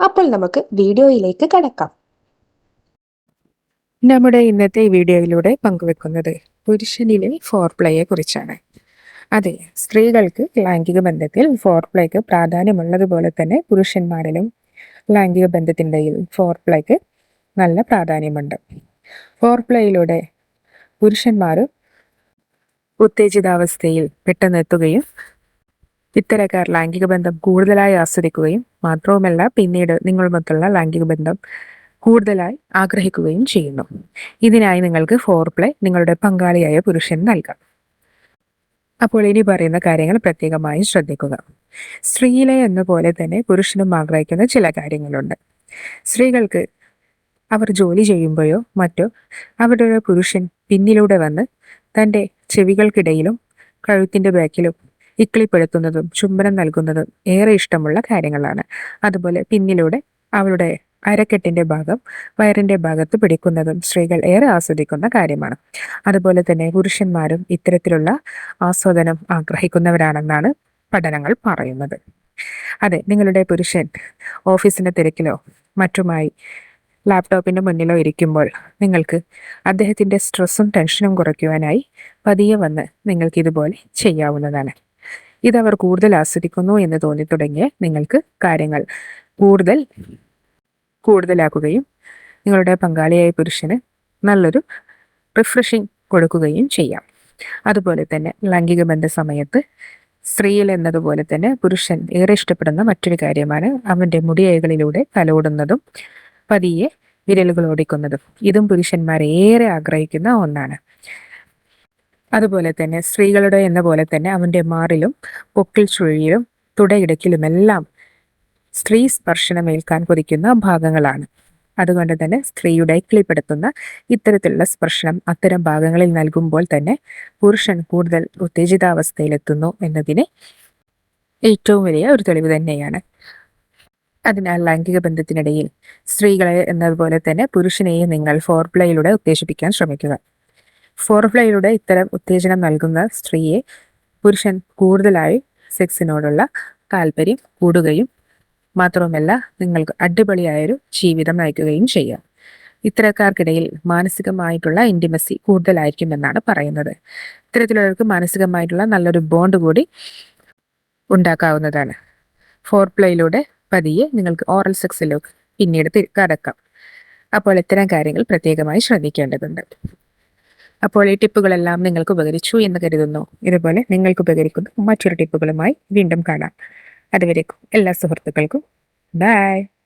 അപ്പോൾ നമുക്ക് വീഡിയോയിലേക്ക് കടക്കാം. നമ്മുടെ ഇന്നത്തെ വീഡിയോയിലൂടെ പങ്കുവെക്കുന്നത് പുരുഷനിലെ ഫോർ പ്ലേയെ കുറിച്ചാണ്. അതെ സ്ത്രീകൾക്ക് ലൈംഗിക ബന്ധത്തിൽ ഫോർ പ്ലേക്ക് പ്രാധാന്യമുള്ളതുപോലെ തന്നെ പുരുഷന്മാരിലും ലൈംഗിക ബന്ധത്തിന്റെയിൽ ഫോർ പ്ലേക്ക് നല്ല പ്രാധാന്യമുണ്ട്. ഫോർ പ്ലേയിലൂടെ പുരുഷന്മാർ ഉത്തേജിതാവസ്ഥയിൽ പെട്ടെന്നെത്തുകയും ഇത്തരക്കാർ ലൈംഗിക ബന്ധം കൂടുതലായി ആസ്വദിക്കുകയും മാത്രവുമല്ല പിന്നീട് നിങ്ങളുമൊത്തുള്ള ലൈംഗിക ബന്ധം കൂടുതലായി ആഗ്രഹിക്കുകയും ചെയ്യുന്നു. ഇതിനായി നിങ്ങൾക്ക് ഫോർ പ്ലേ നിങ്ങളുടെ പങ്കാളിയായ പുരുഷൻ നൽകാം. അപ്പോൾ ഇനി പറയുന്ന കാര്യങ്ങൾ പ്രത്യേകമായി ശ്രദ്ധിക്കുക. സ്ത്രീയിലെ എന്ന പോലെ തന്നെ പുരുഷനും ആഗ്രഹിക്കുന്ന ചില കാര്യങ്ങളുണ്ട്. സ്ത്രീകൾക്ക് അവർ ജോലി ചെയ്യുമ്പോഴോ മറ്റോ അവരുടെ പുരുഷൻ പിന്നിലൂടെ വന്ന് തന്റെ ചെവികൾക്കിടയിലും കഴുത്തിന്റെ ബാക്കിലും ഇക്കിളിപ്പെടുത്തുന്നതും ചുംബനം നൽകുന്നതും ഏറെ ഇഷ്ടമുള്ള കാര്യങ്ങളാണ്. അതുപോലെ പിന്നിലൂടെ അവളുടെ അരക്കെട്ടിന്റെ ഭാഗം വയറിന്റെ ഭാഗത്ത് പിടിക്കുന്നതും സ്ത്രീകൾ ഏറെ ആസ്വദിക്കുന്ന കാര്യമാണ്. അതുപോലെ തന്നെ പുരുഷന്മാരും ഇത്തരത്തിലുള്ള ആസ്വാദനം ആഗ്രഹിക്കുന്നവരാണെന്നാണ് പഠനങ്ങൾ പറയുന്നത്. അതെ നിങ്ങളുടെ പുരുഷൻ ഓഫീസിന്റെ തിരക്കിലോ മറ്റുമായി ലാപ്ടോപ്പിന്റെ മുന്നിലോ ഇരിക്കുമ്പോൾ നിങ്ങൾക്ക് അദ്ദേഹത്തിന്റെ സ്ട്രെസ്സും ടെൻഷനും കുറയ്ക്കുവാനായി പതിയെ വന്ന് നിങ്ങൾക്ക് ഇതുപോലെ ചെയ്യാവുന്നതാണ്. ഇതവർ കൂടുതൽ ആസ്വദിക്കുന്നു എന്ന് തോന്നി തുടങ്ങിയ നിങ്ങൾക്ക് കാര്യങ്ങൾ കൂടുതൽ കൂടുതലാക്കുകയും നിങ്ങളുടെ പങ്കാളിയായ പുരുഷന് നല്ലൊരു റിഫ്രഷിങ് കൊടുക്കുകയും ചെയ്യാം. അതുപോലെ തന്നെ ലൈംഗിക ബന്ധ സമയത്ത് സ്ത്രീയിൽ എന്നതുപോലെ തന്നെ പുരുഷൻ ഏറെ ഇഷ്ടപ്പെടുന്ന മറ്റൊരു കാര്യമാണ് അവന്റെ മുടിയകളിലൂടെ തലോടുന്നതും പതിയെ വിരലുകൾ ഓടിക്കുന്നതും. ഇതും പുരുഷന്മാർ ഏറെ ആഗ്രഹിക്കുന്ന ഒന്നാണ്. അതുപോലെ തന്നെ സ്ത്രീകളുടെ എന്ന പോലെ തന്നെ അവന്റെ മാറിലും പൊക്കിൽ ചുഴിയിലും തുടയിടക്കിലുമെല്ലാം സ്ത്രീ സ്പർശനമേൽക്കാൻ കൊതിക്കുന്ന ഭാഗങ്ങളാണ്. അതുകൊണ്ട് തന്നെ സ്ത്രീയുടെ കിളിപ്പെടുത്തുന്ന ഇത്തരത്തിലുള്ള സ്പർശനം അത്തരം ഭാഗങ്ങളിൽ നൽകുമ്പോൾ തന്നെ പുരുഷൻ കൂടുതൽ ഉത്തേജിതാവസ്ഥയിലെത്തുന്നു എന്നതിന് ഏറ്റവും വലിയ ഒരു തെളിവ് തന്നെയാണ്. അതിനാൽ ലൈംഗിക ബന്ധത്തിനിടയിൽ സ്ത്രീകളെ എന്നതുപോലെ തന്നെ പുരുഷനെയും നിങ്ങൾ ഫോർപ്ലേയിലൂടെ ഉത്തേജിപ്പിക്കാൻ ശ്രമിക്കുക. ഫോർപ്ലയിലൂടെ ഇത്തരം ഉത്തേജനം നൽകുന്ന സ്ത്രീയെ പുരുഷൻ കൂടുതലായി സെക്സിനോടുള്ള താല്പര്യം കൂടുകയും മാത്രവുമല്ല നിങ്ങൾക്ക് അടിപൊളിയായൊരു ജീവിതം നയിക്കുകയും ചെയ്യാം. ഇത്തരക്കാർക്കിടയിൽ മാനസികമായിട്ടുള്ള ഇന്റിമസി കൂടുതലായിരിക്കുമെന്നാണ് പറയുന്നത്. ഇത്തരത്തിലുള്ളവർക്ക് മാനസികമായിട്ടുള്ള നല്ലൊരു ബോണ്ട് കൂടി ഉണ്ടാക്കാവുന്നതാണ്. ഫോർ പ്ലേയിലൂടെ പതിയെ നിങ്ങൾക്ക് ഓറൽ സെക്സിലേക്ക് പിന്നീട് കടക്കാം. അപ്പോൾ ഇത്തരം കാര്യങ്ങൾ പ്രത്യേകമായി ശ്രദ്ധിക്കേണ്ടതുണ്ട്. അപ്പോൾ ഈ ടിപ്പുകളെല്ലാം നിങ്ങൾക്ക് ഉപകരിച്ചു എന്ന് കരുതുന്നു. ഇതുപോലെ നിങ്ങൾക്ക് ഉപകരിക്കുന്ന മറ്റൊരു ടിപ്പുകളുമായി വീണ്ടും കാണാം. അതുവരേക്കും എല്ലാ സുഹൃത്തുക്കൾക്കും. ബൈ